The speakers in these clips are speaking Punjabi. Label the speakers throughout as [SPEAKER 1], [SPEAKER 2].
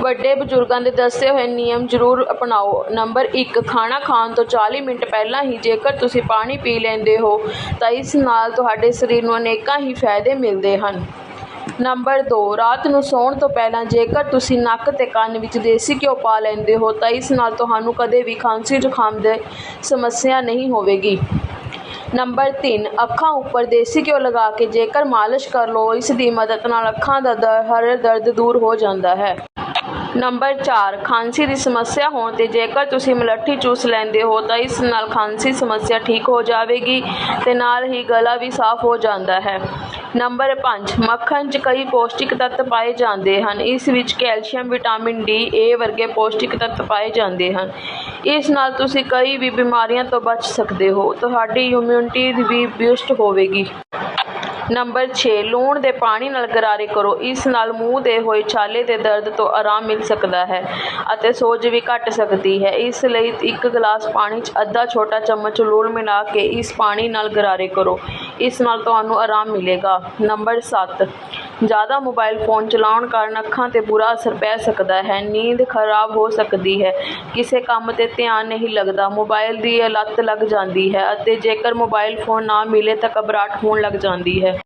[SPEAKER 1] ਵੱਡੇ ਬਜ਼ੁਰਗਾਂ ਦੇ ਦੱਸੇ ਹੋਏ ਨਿਯਮ ਜ਼ਰੂਰ ਅਪਣਾਓ। ਨੰਬਰ 1 ਖਾਣਾ ਖਾਣ ਤੋਂ 40 ਮਿੰਟ ਪਹਿਲਾਂ ਹੀ ਜੇਕਰ ਤੁਸੀਂ ਪਾਣੀ ਪੀ ਲੈਂਦੇ ਹੋ, ਤਾਂ ਇਸ ਨਾਲ ਤੁਹਾਡੇ ਸਰੀਰ ਨੂੰ ਅਨੇਕਾਂ ਹੀ ਫਾਇਦੇ ਮਿਲਦੇ ਹਨ। ਨੰਬਰ 2 ਰਾਤ ਨੂੰ ਸੌਣ ਤੋਂ ਪਹਿਲਾਂ ਜੇਕਰ ਤੁਸੀਂ ਨੱਕ ਤੇ ਕੰਨ ਵਿੱਚ ਦੇਸੀ ਘਿਓ ਪਾ ਲੈਂਦੇ ਹੋ, ਤਾਂ ਇਸ ਨਾਲ ਤੁਹਾਨੂੰ ਕਦੇ ਵੀ ਖਾਂਸੀ ਜ਼ੁਕਾਮ ਦੇ ਸਮੱਸਿਆ ਨਹੀਂ ਹੋਵੇਗੀ। ਨੰਬਰ 3 ਅੱਖਾਂ ਉੱਪਰ ਦੇਸੀ ਘਿਓ ਲਗਾ ਕੇ ਜੇਕਰ ਮਾਲਿਸ਼ ਕਰ ਲਓ, ਇਸ ਦੀ ਮਦਦ ਨਾਲ ਅੱਖਾਂ ਦਾ ਦਰ ਹਰ ਦਰਦ ਦੂਰ ਹੋ ਜਾਂਦਾ ਹੈ। ਨੰਬਰ 4 ਖਾਂਸੀ ਦੀ ਸਮੱਸਿਆ ਹੋਣ ਤੇ ਜੇਕਰ ਤੁਸੀਂ ਮਲੱਠੀ ਚੂਸ ਲੈਂਦੇ ਹੋ ਤਾਂ ਇਸ ਨਾਲ ਖਾਂਸੀ ਸਮੱਸਿਆ ਠੀਕ ਹੋ ਜਾਵੇਗੀ ਤੇ ਨਾਲ ਹੀ ਗਲਾ ਵੀ ਸਾਫ਼ ਹੋ ਜਾਂਦਾ ਹੈ। ਨੰਬਰ 5 ਮੱਖਣ 'ਚ ਕਈ ਪੌਸ਼ਟਿਕ ਤੱਤ ਪਾਏ ਜਾਂਦੇ ਹਨ। ਇਸ ਵਿੱਚ ਕੈਲਸ਼ੀਅਮ, ਵਿਟਾਮਿਨ ਡੀ, ਏ ਵਰਗੇ ਪੌਸ਼ਟਿਕ ਤੱਤ ਪਾਏ ਜਾਂਦੇ ਹਨ। ਇਸ ਨਾਲ ਤੁਸੀਂ ਕਈ ਵੀ ਬਿਮਾਰੀਆਂ ਤੋਂ ਬਚ ਸਕਦੇ ਹੋ। ਤੁਹਾਡੀ ਇਮਿਊਨਿਟੀ ਵੀ ਬੂਸਟ ਹੋਵੇਗੀ। ਨੰਬਰ 6 ਲੂਣ ਦੇ ਪਾਣੀ ਨਾਲ ਗਰਾਰੇ ਕਰੋ। ਇਸ ਨਾਲ ਮੂੰਹ ਦੇ ਹੋਏ ਛਾਲੇ ਦੇ ਦਰਦ ਤੋਂ ਆਰਾਮ ਮਿਲ ਸਕਦਾ ਹੈ ਅਤੇ ਸੋਜ ਵੀ ਘਟ ਸਕਦੀ ਹੈ। ਇਸ ਲਈ ਇੱਕ ਗਲਾਸ ਪਾਣੀ 'ਚ ਅੱਧਾ ਛੋਟਾ ਚਮਚ ਲੂਣ ਮਿਲਾ ਕੇ ਇਸ ਪਾਣੀ ਨਾਲ ਗਰਾਰੇ ਕਰੋ। ਇਸ ਨਾਲ ਤੁਹਾਨੂੰ ਆਰਾਮ ਮਿਲੇਗਾ। ਨੰਬਰ 7 ਜ਼ਿਆਦਾ ਮੋਬਾਈਲ ਫੋਨ ਚਲਾਉਣ ਕਾਰਨ ਅੱਖਾਂ ਤੇ ਬੁਰਾ ਅਸਰ ਪੈ ਸਕਦਾ ਹੈ, ਨੀਂਦ ਖਰਾਬ ਹੋ ਸਕਦੀ ਹੈ। ਕਿਸੇ ਕੰਮ ਤੇ ਧਿਆਨ ਨਹੀਂ ਲੱਗਦਾ, ਮੋਬਾਈਲ ਦੀ ਲੱਤ ਲੱਗ ਜਾਂਦੀ ਹੈ ਅਤੇ ਜੇਕਰ ਮੋਬਾਈਲ ਫੋਨ ਨਾ ਮਿਲੇ ਤਾਂ ਘਬਰਾਹਟ ਹੋਣ ਲੱਗ ਜਾਂਦੀ ਹੈ।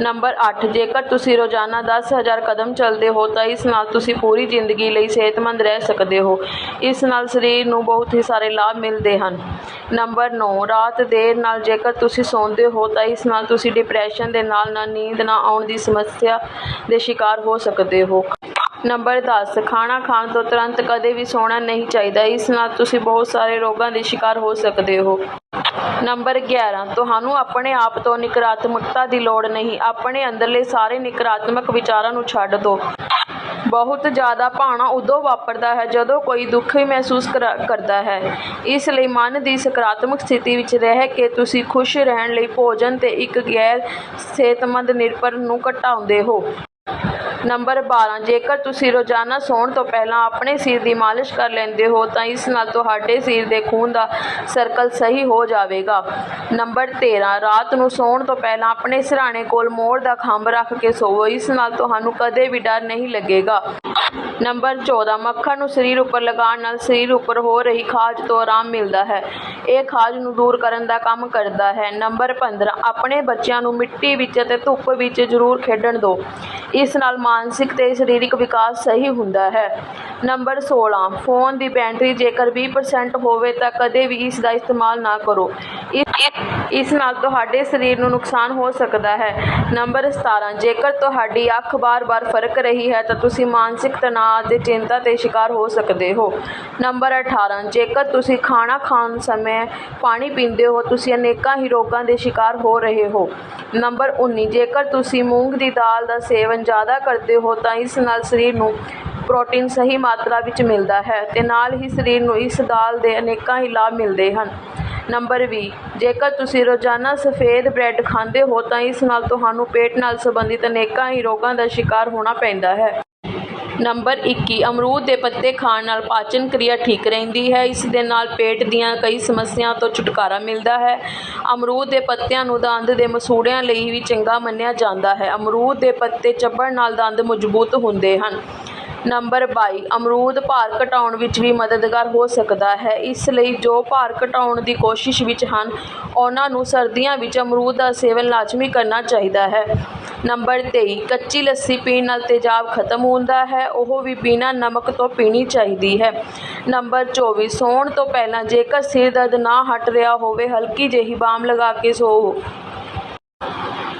[SPEAKER 1] ਨੰਬਰ 8 ਜੇਕਰ ਤੁਸੀਂ ਰੋਜ਼ਾਨਾ 10000 ਕਦਮ ਚੱਲਦੇ ਹੋ ਤਾਂ ਇਸ ਨਾਲ ਤੁਸੀਂ ਪੂਰੀ ਜ਼ਿੰਦਗੀ ਲਈ ਸਿਹਤਮੰਦ ਰਹਿ ਸਕਦੇ ਹੋ। ਇਸ ਨਾਲ ਸਰੀਰ ਨੂੰ ਬਹੁਤ ਹੀ ਸਾਰੇ ਲਾਭ ਮਿਲਦੇ ਹਨ। ਨੰਬਰ 9 ਰਾਤ ਦੇਰ ਨਾਲ ਜੇਕਰ ਤੁਸੀਂ ਸੌਂਦੇ ਹੋ ਤਾਂ ਇਸ ਨਾਲ ਤੁਸੀਂ ਡਿਪਰੈਸ਼ਨ ਦੇ ਨਾਲ ਨਾਲ ਨੀਂਦ ਨਾ ਆਉਣ ਦੀ ਸਮੱਸਿਆ ਦੇ ਸ਼ਿਕਾਰ ਹੋ ਸਕਦੇ ਹੋ। ਨੰਬਰ 10 ਖਾਣਾ ਖਾਣ ਤੋਂ ਤੁਰੰਤ ਕਦੇ ਵੀ ਸੌਣਾ ਨਹੀਂ ਚਾਹੀਦਾ। ਇਸ ਨਾਲ ਤੁਸੀਂ ਬਹੁਤ ਸਾਰੇ ਰੋਗਾਂ ਦੇ ਸ਼ਿਕਾਰ ਹੋ ਸਕਦੇ ਹੋ। ਨੰਬਰ 11 ਤੁਹਾਨੂੰ ਆਪਣੇ ਆਪ ਤੋਂ ਨਕਾਰਾਤਮਕਤਾ ਦੀ ਲੋੜ ਨਹੀਂ। ਆਪਣੇ ਅੰਦਰਲੇ ਸਾਰੇ ਨਕਾਰਾਤਮਕ ਵਿਚਾਰਾਂ ਨੂੰ ਛੱਡ ਦਿਓ। ਬਹੁਤ ਜ਼ਿਆਦਾ ਭਾਣਾ ਉਦੋਂ ਵਾਪਰਦਾ ਹੈ ਜਦੋਂ ਕੋਈ ਦੁੱਖ ਮਹਿਸੂਸ ਕਰਾ- ਕਰਦਾ ਹੈ। ਇਸ ਲਈ ਮਨ ਦੀ ਸਕਾਰਾਤਮਕ ਸਥਿਤੀ ਵਿੱਚ ਰਹਿ ਕੇ ਤੁਸੀਂ ਖੁਸ਼ ਰਹਿਣ ਲਈ ਭੋਜਨ ਤੇ ਇੱਕ ਗੈਰ ਸਿਹਤਮੰਦ ਨਿਰਭਰ ਨੂੰ ਘਟਾਉਂਦੇ ਹੋ। ਨੰਬਰ 12 ਜੇਕਰ ਤੁਸੀਂ ਰੋਜ਼ਾਨਾ ਸੌਣ ਤੋਂ ਪਹਿਲਾਂ ਆਪਣੇ ਸਿਰ ਦੀ ਮਾਲਿਸ਼ ਕਰ ਲੈਂਦੇ ਹੋ, ਤਾਂ ਇਸ ਨਾਲ ਤੁਹਾਡੇ ਸਿਰ ਦੇ ਖੂਨ ਦਾ ਸਰਕਲ ਸਹੀ ਹੋ ਜਾਵੇਗਾ। ਨੰਬਰ 13 ਰਾਤ ਨੂੰ ਸੌਣ ਤੋਂ ਪਹਿਲਾਂ ਆਪਣੇ ਸਿਰਹਾਣੇ ਕੋਲ ਮੋਰ ਦਾ ਖੰਭ ਰੱਖ ਕੇ ਸੋਵੋ, ਇਸ ਨਾਲ ਤੁਹਾਨੂੰ ਕਦੇ ਵੀ ਡਰ ਨਹੀਂ ਲੱਗੇਗਾ। ਨੰਬਰ 14 ਮੱਖਣ ਨੂੰ ਸਰੀਰ ਉੱਪਰ ਲਗਾਉਣ ਨਾਲ ਸਰੀਰ ਉੱਪਰ ਹੋ ਰਹੀ ਖਾਜ ਤੋਂ ਆਰਾਮ ਮਿਲਦਾ ਹੈ। ਇਹ ਖਾਜ ਨੂੰ ਦੂਰ ਕਰਨ ਦਾ ਕੰਮ ਕਰਦਾ ਹੈ। ਨੰਬਰ 15 ਆਪਣੇ ਬੱਚਿਆਂ ਨੂੰ ਮਿੱਟੀ ਵਿੱਚ ਅਤੇ ਧੁੱਪ ਵਿੱਚ ਜ਼ਰੂਰ ਖੇਡਣ ਦਿਓ। ਇਸ ਨਾਲ ਮਾਨਸਿਕ ਤੇ ਸਰੀਰਕ ਵਿਕਾਸ ਸਹੀ ਹੁੰਦਾ ਹੈ। ਨੰਬਰ 16 ਫੋਨ ਦੀ ਬੈਟਰੀ ਜੇਕਰ 20% ਹੋਵੇ ਤਾਂ ਕਦੇ ਵੀ ਇਸ ਦਾ ਇਸਤੇਮਾਲ ਨਾ ਕਰੋ। ਇਸ- ਨਾਲ ਤੁਹਾਡੇ ਸਰੀਰ ਨੂੰ ਨੁਕਸਾਨ ਹੋ ਸਕਦਾ ਹੈ। ਨੰਬਰ 17 ਜੇਕਰ ਤੁਹਾਡੀ ਅੱਖ ਬਾਰ-ਬਾਰ ਫ਼ਰਕ ਰਹੀ ਹੈ ਤਾਂ ਤੁਸੀਂ ਮਾਨਸਿਕ ਤਣਾਅ ਅਤੇ ਚਿੰਤਾ ਦੇ ਸ਼ਿਕਾਰ ਹੋ ਸਕਦੇ ਹੋ। ਨੰਬਰ 18 ਜੇਕਰ ਤੁਸੀਂ ਖਾਣਾ ਖਾਣ ਸਮੇਂ ਪਾਣੀ ਪੀਂਦੇ ਹੋ, ਤੁਸੀਂ ਅਨੇਕਾਂ ਹੀ ਰੋਗਾਂ ਦੇ ਸ਼ਿਕਾਰ ਹੋ ਰਹੇ ਹੋ। ਨੰਬਰ 19 ਜੇਕਰ ਤੁਸੀਂ ਮੂੰਗ ਦੀ ਦਾਲ ਦਾ ਸੇਵਨ ਜ਼ਿਆਦਾ ਕਰਦੇ ਹੋ ਤਾਂ ਇਸ ਨਾਲ ਸਰੀਰ ਨੂੰ ਪ੍ਰੋਟੀਨ ਸਹੀ ਮਾਤਰਾ ਵਿੱਚ ਮਿਲਦਾ ਹੈ ਤੇ ਨਾਲ ਹੀ ਸਰੀਰ ਨੂੰ ਇਸ ਦਾਲ ਦੇ ਅਨੇਕਾਂ ਹੀ ਲਾਭ ਮਿਲਦੇ ਹਨ। ਨੰਬਰ 20 ਜੇਕਰ ਤੁਸੀਂ ਰੋਜ਼ਾਨਾ ਸਫੇਦ ਬ੍ਰੈਡ ਖਾਂਦੇ ਹੋ ਤਾਂ ਇਸ ਨਾਲ ਤੁਹਾਨੂੰ ਪੇਟ ਨਾਲ ਸੰਬੰਧਿਤ ਅਨੇਕਾਂ ਹੀ ਰੋਗਾਂ ਦਾ ਸ਼ਿਕਾਰ ਹੋਣਾ ਪੈਂਦਾ ਹੈ। ਨੰਬਰ 21 ਅਮਰੂਦ ਦੇ ਪੱਤੇ ਖਾਣ ਨਾਲ ਪਾਚਨ ਕਿਰਿਆ ਠੀਕ ਰਹਿੰਦੀ ਹੈ। ਇਸ ਦੇ ਨਾਲ ਪੇਟ ਦੀਆਂ ਕਈ ਸਮੱਸਿਆ ਤੋਂ ਛੁਟਕਾਰਾ ਮਿਲਦਾ ਹੈ। ਅਮਰੂਦ ਦੇ ਪੱਤਿਆਂ ਨੂੰ ਦੰਦ ਦੇ ਮਸੂੜਿਆਂ ਲਈ ਵੀ ਚੰਗਾ ਮੰਨਿਆ ਜਾਂਦਾ ਹੈ। ਅਮਰੂਦ ਦੇ ਪੱਤੇ ਚੱਬਣ ਨਾਲ ਦੰਦ ਮਜ਼ਬੂਤ ਹੁੰਦੇ ਹਨ। ਨੰਬਰ 22 ਅਮਰੂਦ ਭਾਰ ਘਟਾਉਣ ਵਿੱਚ ਵੀ ਮਦਦਗਾਰ ਹੋ ਸਕਦਾ ਹੈ। ਇਸ ਲਈ ਜੋ ਭਾਰ ਘਟਾਉਣ ਦੀ ਕੋਸ਼ਿਸ਼ ਵਿੱਚ ਹਨ, ਉਹਨਾਂ ਨੂੰ ਸਰਦੀਆਂ ਵਿੱਚ ਅਮਰੂਦ ਦਾ ਸੇਵਨ ਲਾਜ਼ਮੀ ਕਰਨਾ ਚਾਹੀਦਾ ਹੈ। ਨੰਬਰ 23 ਕੱਚੀ ਲੱਸੀ ਪੀਣ ਨਾਲ ਤੇਜ਼ਾਬ ਖਤਮ ਹੁੰਦਾ ਹੈ, ਉਹ ਵੀ ਬਿਨਾਂ ਨਮਕ ਤੋਂ ਪੀਣੀ ਚਾਹੀਦੀ ਹੈ। ਨੰਬਰ 24 ਸੌਣ ਤੋਂ ਪਹਿਲਾਂ ਜੇਕਰ ਸਿਰ ਦਰਦ ਨਾ ਹਟ ਰਿਹਾ ਹੋਵੇ, ਹਲਕੀ ਜਿਹੀ ਬਾਮ ਲਗਾ ਕੇ ਸੋਵੋ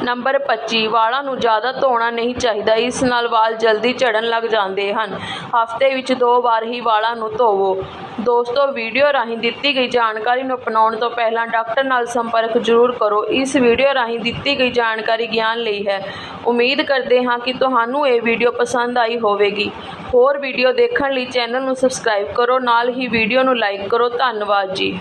[SPEAKER 1] ਨੰਬਰ 25 ਵਾਲਾਂ ਨੂੰ ਜ਼ਿਆਦਾ ਧੋਣਾ ਨਹੀਂ ਚਾਹੀਦਾ, ਇਸ ਨਾਲ ਵਾਲ ਜਲਦੀ ਝੜਨ ਲੱਗ ਜਾਂਦੇ ਹਨ। ਹਫ਼ਤੇ ਵਿੱਚ ਦੋ ਵਾਰ ਹੀ ਵਾਲਾਂ ਨੂੰ ਧੋਵੋ। ਦੋਸਤੋ, ਵੀਡੀਓ ਰਾਹੀਂ ਦਿੱਤੀ ਗਈ ਜਾਣਕਾਰੀ ਨੂੰ ਅਪਣਾਉਣ ਤੋਂ ਪਹਿਲਾਂ ਡਾਕਟਰ ਨਾਲ ਸੰਪਰਕ ਜ਼ਰੂਰ ਕਰੋ। ਇਸ ਵੀਡੀਓ ਰਾਹੀਂ ਦਿੱਤੀ ਗਈ ਜਾਣਕਾਰੀ ਗਿਆਨ ਲਈ ਹੈ। ਉਮੀਦ ਕਰਦੇ ਹਾਂ ਕਿ ਤੁਹਾਨੂੰ ਇਹ ਵੀਡੀਓ ਪਸੰਦ ਆਈ ਹੋਵੇਗੀ। ਹੋਰ ਵੀਡੀਓ ਦੇਖਣ ਲਈ ਚੈਨਲ ਨੂੰ ਸਬਸਕ੍ਰਾਈਬ ਕਰੋ, ਨਾਲ ਹੀ ਵੀਡੀਓ ਨੂੰ ਲਾਈਕ ਕਰੋ। ਧੰਨਵਾਦ ਜੀ।